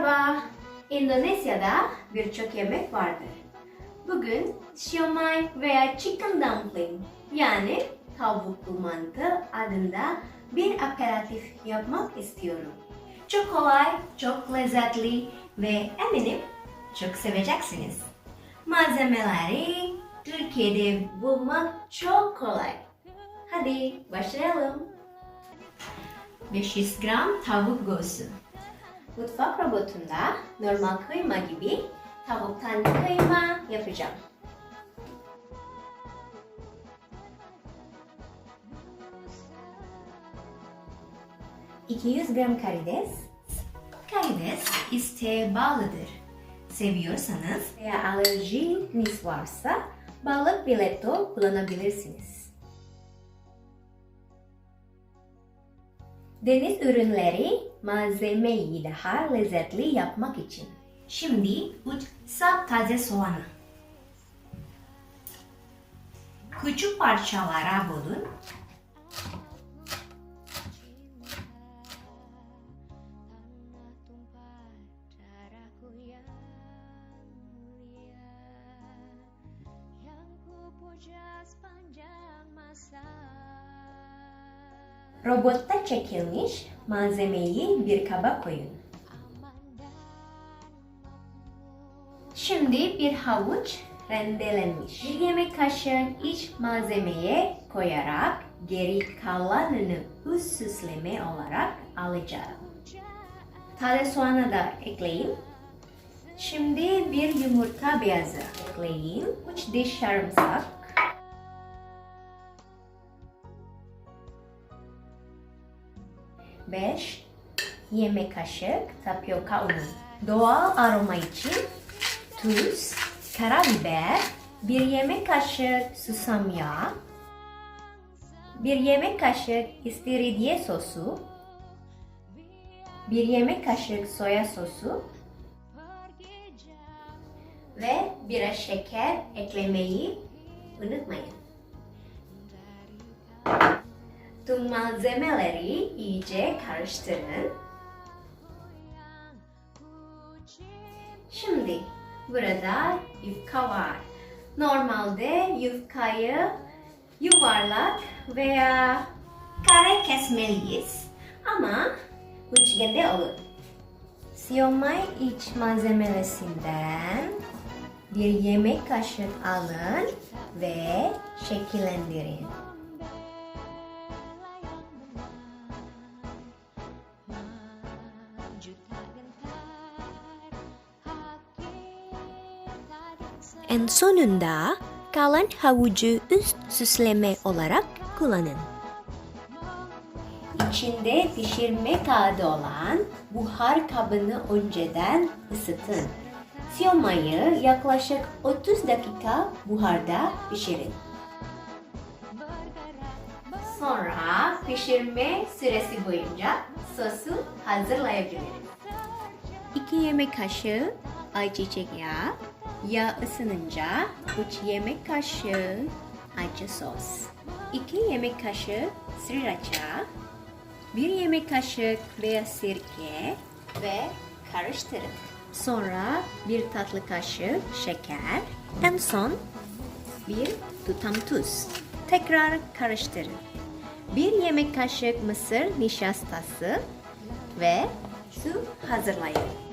Merhaba. Endonezya'da birçok yemek vardır. Bugün siomay veya chicken dumpling yani tavuklu mantı adında bir aperatif yapmak istiyorum. Çok kolay, çok lezzetli ve eminim çok seveceksiniz. Malzemeleri Türkiye'de bulmak çok kolay. Hadi başlayalım. 500 gram tavuk göğsü. Mutfak robotunda normal kıyma gibi tavuktan kıyma yapacağım. ...200 gram karides. Karides isteğe bağlıdır. Seviyorsanız veya alerjiniz varsa balık biletto kullanabilirsiniz. Deniz ürünleri malzemeyi daha lezzetli yapmak için. Şimdi 3 sap taze soğanı. Küçük parçalara bölün. Masa Robotta çekilmiş malzemeyi bir kaba koyun. Şimdi bir havuç rendelenmiş. Bir yemek kaşığı iç malzemeye koyarak geri kalanını üst süsleme olarak alacağım. Taze soğanı da ekleyin. Şimdi bir yumurta beyazı ekleyin. 3 diş sarımsak. Beş yemek kaşık tapioka unu. Doğal aroma için tuz, karabiber, bir yemek kaşığı susam yağı, bir yemek kaşığı istiridye sosu, bir yemek kaşığı soya sosu ve biraz şeker eklemeyi unutmayın. Tüm malzemeleri iyice karıştırın. Şimdi burada yufka var. Normalde yufkayı yuvarlak veya kare kesmeliyiz. Ama üçgende olur. Siyomay iç malzemelerinden bir yemek kaşığı alın ve şekillendirin. En sonunda kalan havucu üst süsleme olarak kullanın. İçinde pişirme kağıdı olan buhar kabını önceden ısıtın. Siyomayı yaklaşık 30 dakika buharda pişirin. Sonra pişirme süresi boyunca sosu hazırlayabiliriz. 2 yemek kaşığı ayçiçek yağı, yağ ısınınca 3 yemek kaşığı acı sos, 2 yemek kaşığı sriracha, 1 yemek kaşığı beyaz sirke ve karıştırın. Sonra bir tatlı kaşığı şeker, en son bir tutam tuz. Tekrar karıştırın. Bir yemek kaşığı mısır nişastası ve su hazırlayın.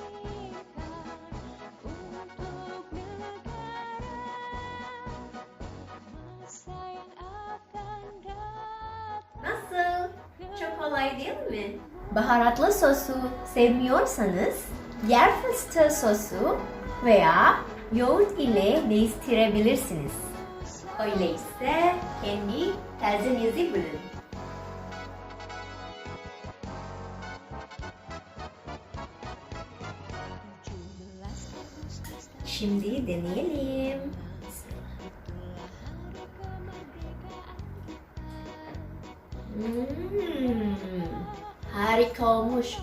Kolay değil mi? Baharatlı sosu sevmiyorsanız yer fıstığı sosu veya yoğurt ile değiştirebilirsiniz. Öyleyse kendi tarzınızı bulun. Şimdi deneyelim. Hmm, harika olmuş.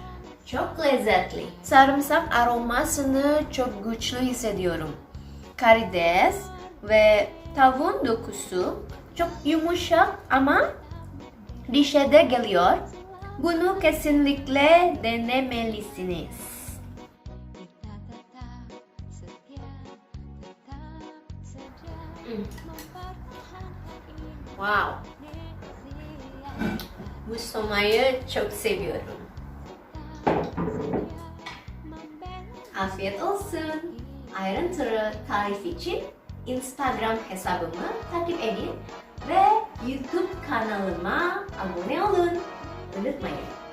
Çok lezzetli. Sarımsak aromasını çok güçlü hissediyorum. Karides ve tavuğun dokusu çok yumuşak ama dişede geliyor. Bunu kesinlikle denemelisiniz. Hmm. Wow. Bu çok seviyorum. Afiyet olsun. Ayrıntılı tarif için Instagram hesabımı takip edin ve YouTube kanalıma abone olun. Unutmayın.